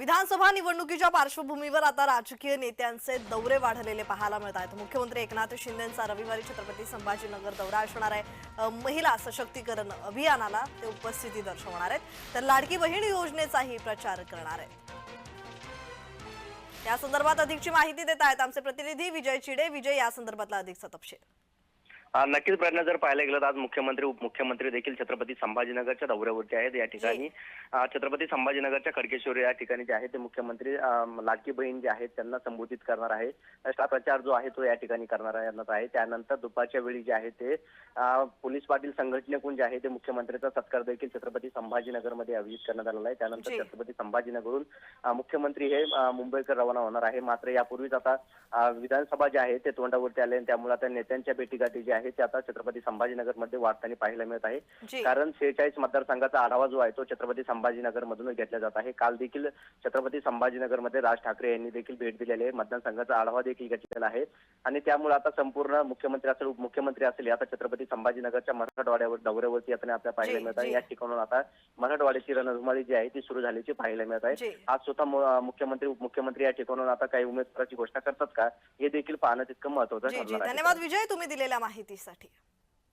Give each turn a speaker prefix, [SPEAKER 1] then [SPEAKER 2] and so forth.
[SPEAKER 1] विधानसभा निवडणुकीच्या पार्श्वभूमीवर आता राजकीय नेत्यांचे दौरे वाढलेले पाहायला मिळत आहेत. मुख्यमंत्री एकनाथ शिंदेचा रविवारी छत्रपती संभाजीनगर दौरा असणार आहे. महिला सशक्तीकरण अभियानाला ते उपस्थिती दर्शवणार आहेत. तर लाडकी बहीण योजनेचाही प्रचार करणार आहेत. या संदर्भात अधिकची माहिती देत आहेत आमचे प्रतिनिधी विजय चिडे. विजय या संदर्भातला अधिकचा तपशील.
[SPEAKER 2] नक्कीच प्रयत्न जर पाहायला गेलं तर आज मुख्यमंत्री उपमुख्यमंत्री देखील छत्रपती संभाजीनगरच्या दौऱ्यावरती आहेत. या ठिकाणी छत्रपती संभाजीनगरच्या खडकेश्वर या ठिकाणी जे आहे ते मुख्यमंत्री लाडकी बहीण जे आहेत त्यांना संबोधित करणार आहे. प्रचार जो आहे तो या ठिकाणी करणार आहे त्यानंतर दुपारच्या वेळी जे आहे ते पोलीस पाटील संघटनेकडून जे आहे ते मुख्यमंत्र्यांचा सत्कार देखील छत्रपती संभाजीनगरमध्ये आयोजित करण्यात आलेला आहे. त्यानंतर. छत्रपती संभाजीनगरहून अ, मुख्यमंत्री हे मुंबईकर रवाना होणार आहे. मात्र यापूर्वीच आता विधानसभा जे आहे ते तोंडावरती आले त्यामुळे आता नेत्यांच्या भेटीगाठी जे आहे ते आता छत्रपती संभाजीनगरमध्ये वाढताना पाहायला मिळत आहे. कारण शेहेचाळीस मतदारसंघाचा आढावा जो आहे तो छत्रपती संभाजीनगर मधून घेतला जात आहे. काल देखील छत्रपती संभाजीनगरमध्ये राज ठाकरे यांनी देखील भेट दिलेली आहे. मतदारसंघाचा आढावा देखील घेतलेला आहे. आणि त्यामुळे आता संपूर्ण मुख्यमंत्री असेल उपमुख्यमंत्री असेल आता छत्रपती संभाजीनगरच्या मराठवाड्यावर दौऱ्यावरती आता आपल्याला पाहायला मिळत आहे. या ठिकाणून आता मराठवाड्याची रणधुमाळी जी आहे ती सुरू झाल्याची पाहायला मिळत आहे. आज स्वतः मुख्यमंत्री उपमुख्यमंत्री या ठिकाणून आता काही उमेदवाराची घोषणा करतात का? हे देखील पाहणं तितकं महत्वाचं ठरणार आहे.
[SPEAKER 1] धन्यवाद विजय तुम्ही दिलेल्या माहितीसाठी